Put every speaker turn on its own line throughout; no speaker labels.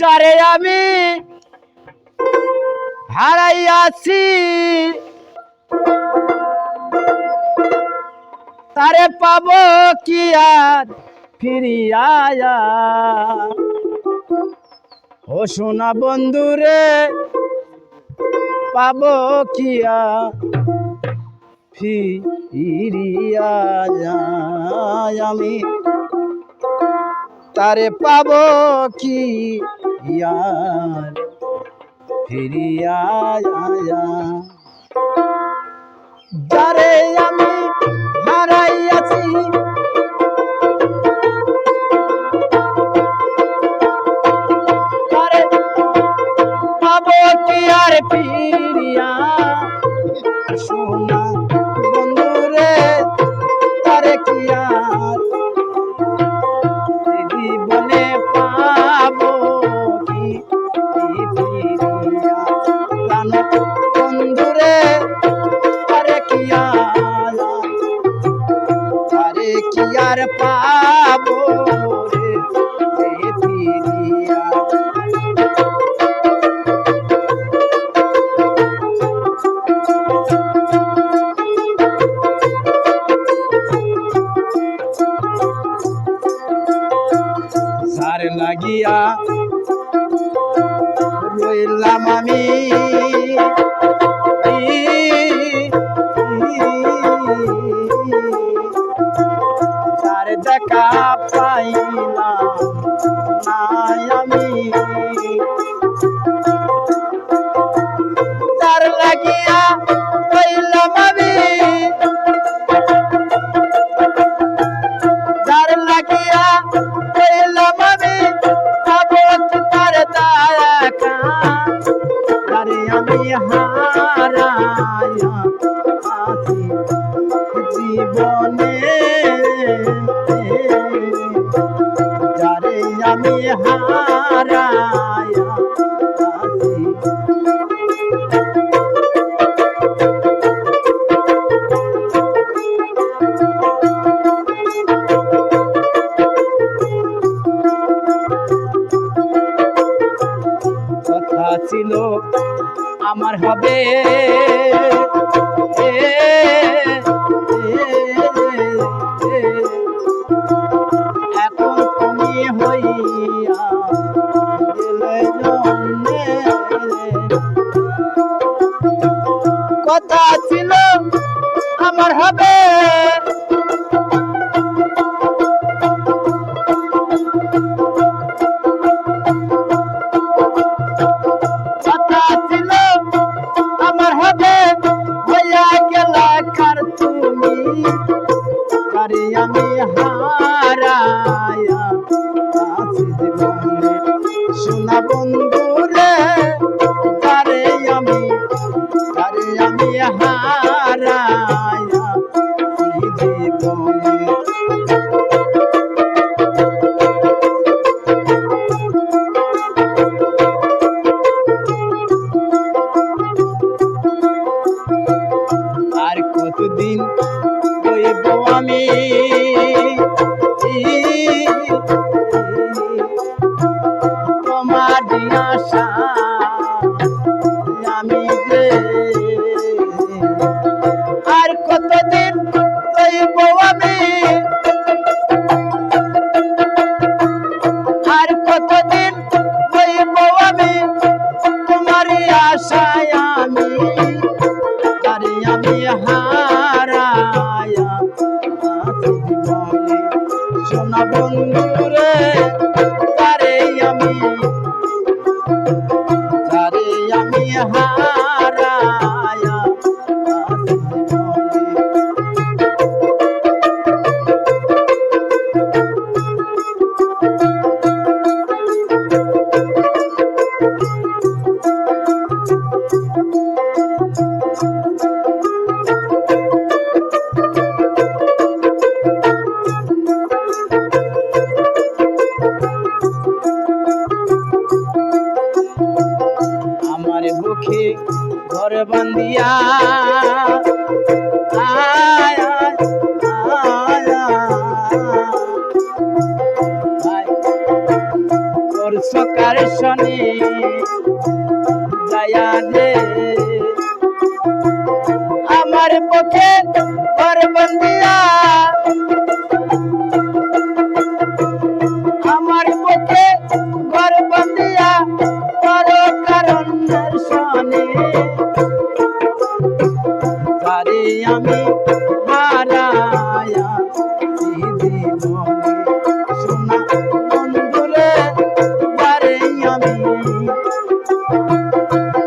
যারে আমি হারাইয়াছি। তারে পাব কি আর ফিরিয়া ও সোনা বন্ধুরে পাব কি ফিরিয়া আমি তারে পাব কি ইয়ার ফিরিয়া যারে আমি কি আর পাবো লাগিয়া যারে আমি হারায়া ছিল আমার হবে। আরে আমি হারায়া। আছি জীবনে সোনা বন্ধুরে আরে আমি আরে আমি হারায়া। সোনা বন্ধুরে ঘর বান্দিয়া সকার দয়া দে। আমার পক্ষে ঘর বন্দিয়া আমি হারায়া এই জীবনে সোনা বন্ধুরে তারে আমি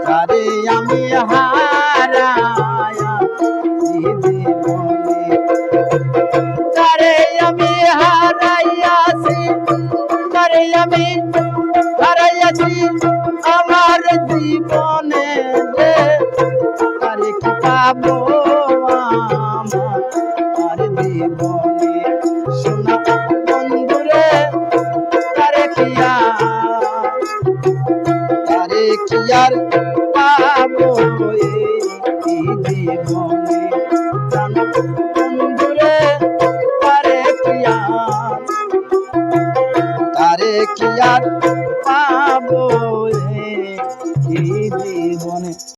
তারে আমি হারায়া এই জীবনে তারে আমি হারাইয়াছি তারে আমি হারাইয়াছি আমার জীবনে রে। তারে কি পাবো? জীবনে